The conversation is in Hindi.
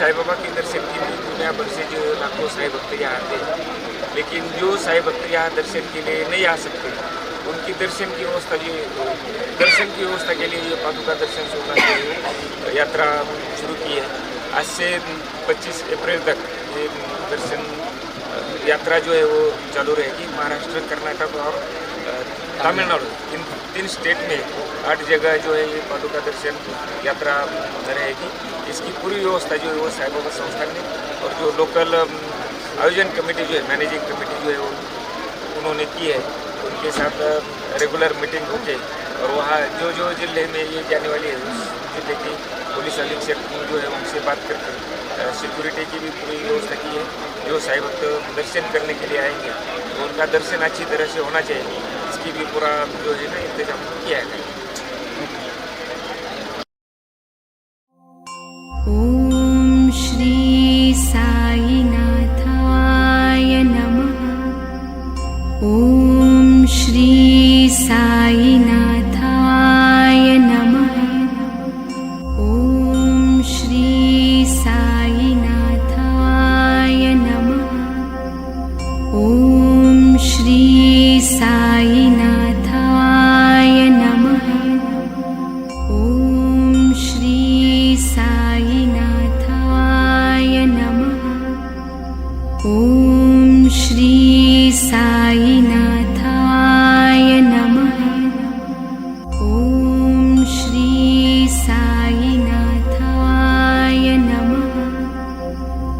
साईं बाबा के दर्शन के लिए दुनिया भर से जो लाखों साई भक्त यहाँ आते हैं। लेकिन जो साई भक्त यहाँ दर्शन के लिए नहीं आ सकते, उनकी दर्शन की व्यवस्था ये दर्शन की व्यवस्था के लिए ये पादुका दर्शन सोना की यात्रा शुरू की है। आज से 25 अप्रैल तक ये दर्शन यात्रा जो है वो चालू रहेगी महाराष्ट्र, कर्नाटक और तमिलनाडु। इन तीन स्टेट में आठ जगह जो है ये पादुका दर्शन यात्रा रहेगी। इसकी पूरी व्यवस्था जो है वो साई बाबा संस्थान ने और जो लोकल आयोजन कमेटी जो है मैनेजिंग कमेटी जो है वो उन्होंने की है, उनके साथ रेगुलर मीटिंग होके और वहाँ जो जो ज़िले में ये जाने वाली है, उस ज़िले की पुलिस अधीक्षक जो है उनसे बात करके सिक्योरिटी की भी पूरी व्यवस्था की है, जो भक्त दर्शन करने के लिए आएँगे तो उनका दर्शन अच्छी तरह से होना चाहिए। इसकी भी पूरा जो है ना इंतज़ाम किया है। ॐ श्री